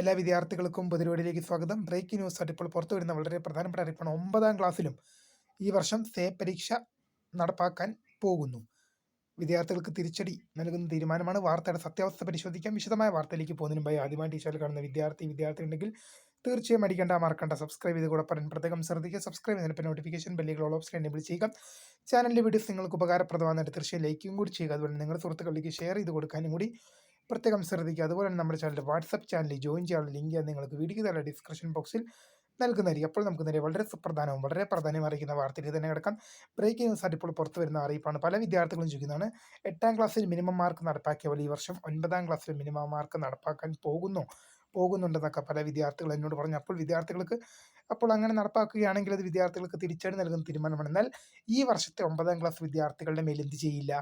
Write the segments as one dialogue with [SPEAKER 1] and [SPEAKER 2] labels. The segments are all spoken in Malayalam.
[SPEAKER 1] എല്ലാ വിദ്യാർത്ഥികൾക്കും പൊതുപരിപാടിയിലേക്ക് സ്വാഗതം. ബ്രേക്കിംഗ് ന്യൂസ് ആയിട്ട് ഇപ്പോൾ പുറത്തു വരുന്ന വളരെ പ്രധാനപ്പെട്ട അറിയിപ്പാണ് ഒമ്പതാം ക്ലാസ്സിലും ഈ വർഷം സേ പരീക്ഷ നടപ്പാക്കാൻ പോകുന്നു. വിദ്യാർത്ഥികൾക്ക് തിരിച്ചടി നൽകുന്ന തീരുമാനമാണ് വാർത്തയുടെ സത്യാവസ്ഥ പരിശോധിക്കാം. വിശദമായ വാർത്തയിലേക്ക് പോകുന്നതിന് മുമ്പായി ആദ്യമായി ടീച്ചറിൽ കാണുന്ന വിദ്യാർത്ഥി വിദ്യാർത്ഥി ഉണ്ടെങ്കിൽ തീർച്ചയായും അടിക്കേണ്ട മറക്കണ്ട. സബ്സ്ക്രൈബ് ചെയ്ത് കൂടെ പറയാൻ പ്രത്യേകം ശ്രദ്ധിക്കുക. സബ്സ്ക്രൈബ് ചെയ്തതിന് നോട്ടിഫിക്കേഷൻ ബെല്ലുകൾ ഓൾ ഓപ്ഷൻ എനേബിൾ ചെയ്യുക. ചാനലിലെ വീഡിയോസ് നിങ്ങൾക്ക് ഉപകാരപ്രദമാകുന്നതായിട്ട് തീർച്ചയായും ലൈക്കും കൂടി ചെയ്യുക. അതുപോലെ നിങ്ങളുടെ സുഹൃത്തുക്കളിലേക്ക് ഷെയർ ചെയ്ത് കൊടുക്കാനും കൂടി പ്രത്യേകം ശ്രദ്ധിക്കുക. അതുപോലെ തന്നെ നമ്മുടെ ചാനൽ വാട്സപ്പ് ചാനലിൽ ജോയിൻ ചെയ്യാനുള്ള ലിങ്ക് നിങ്ങൾക്ക് വീഡിയോ താഴെ ഡിസ്ക്രിപ്ഷൻ ബോക്സിൽ നൽകുന്നതായിരിക്കും. അപ്പോൾ നമുക്ക് നേരെ വളരെ സുപ്രധാനവും വളരെ പ്രാധാന്യം അറിയിക്കുന്ന വാർത്തയിൽ തന്നെ കിടക്കാം. ബ്രേക്കിംഗ് ന്യൂസ് ആയിട്ട് ഇപ്പോൾ പുറത്തു വരുന്ന അറിയിപ്പാണ്. പല വിദ്യാർത്ഥികളും ചോദിക്കുന്നതാണ് എട്ടാം ക്ലാസ്സിൽ മിനിമം മാർക്ക് നടപ്പാക്കിയ ഈ വർഷം ഒൻപതാം ക്ലാസ്സിൽ മിനിമം മാർക്ക് നടപ്പാക്കാൻ പോകുന്നു പോകുന്നുണ്ടെന്നൊക്കെ പല വിദ്യാർത്ഥികൾ എന്നോട് പറഞ്ഞു. അപ്പോൾ വിദ്യാർത്ഥികൾക്ക് അപ്പോൾ അങ്ങനെ നടപ്പാക്കുകയാണെങ്കിൽ അത് വിദ്യാർത്ഥികൾക്ക് തിരിച്ചടി നൽകുന്ന തീരുമാനമാണ്. എന്നാൽ ഈ വർഷത്തെ ഒമ്പതാം ക്ലാസ് വിദ്യാർത്ഥികളുടെ മേൽ എന്ത് ചെയ്യില്ല?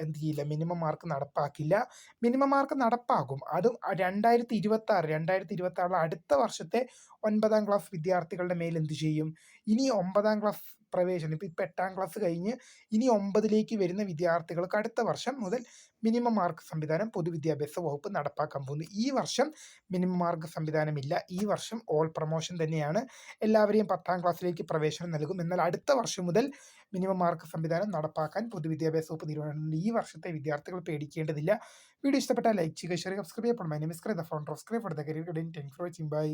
[SPEAKER 1] എന്ത് ചെയ്യില്ല മിനിമം മാർക്ക് നടപ്പാക്കില്ല. മിനിമം മാർക്ക് നടപ്പാക്കും അതും രണ്ടായിരത്തി ഇരുപത്തി ആറ് രണ്ടായിരത്തി ഇരുപത്തി ആറിലെ അടുത്ത വർഷത്തെ ഒൻപതാം ക്ലാസ് വിദ്യാർത്ഥികളുടെ മേൽ എന്ത് ചെയ്യും? ഇനി ഒമ്പതാം ക്ലാസ് പ്രവേശനം. ഇപ്പോൾ ഇപ്പോൾ എട്ടാം ക്ലാസ് കഴിഞ്ഞ് ഇനി ഒമ്പതിലേക്ക് വരുന്ന വിദ്യാർത്ഥികൾക്ക് അടുത്ത വർഷം മുതൽ മിനിമം മാർക്ക് സംവിധാനം പൊതുവിദ്യാഭ്യാസ വകുപ്പ് നടപ്പാക്കാൻ പോകുന്നു. ഈ വർഷം മിനിമം മാർക്ക് സംവിധാനമില്ല. ഈ വർഷം ഓൾ പ്രൊമോഷൻ തന്നെയാണ്. എല്ലാവരെയും പത്താം ക്ലാസ്സിലേക്ക് പ്രവേശനം നൽകും. എന്നാൽ അടുത്ത വർഷം മുതൽ മിനിമം മാർക്ക് സംവിധാനം നടപ്പാക്കാൻ പൊതുവിദ്യാഭ്യാസ വകുപ്പ് തീരുമാനമുണ്ട് ഈ വർഷത്തെ വിദ്യാർത്ഥികൾ പേടിക്കേണ്ടതില്ല. വീഡിയോ ഇഷ്ടപ്പെട്ടാൽ ലൈക്ക് ചെയ്യുക ഷെയർ സബ്സ്ക്രൈബ് ചെയ്യപ്പെടും my name is the founder of scribe for the career guidance thank for watching bye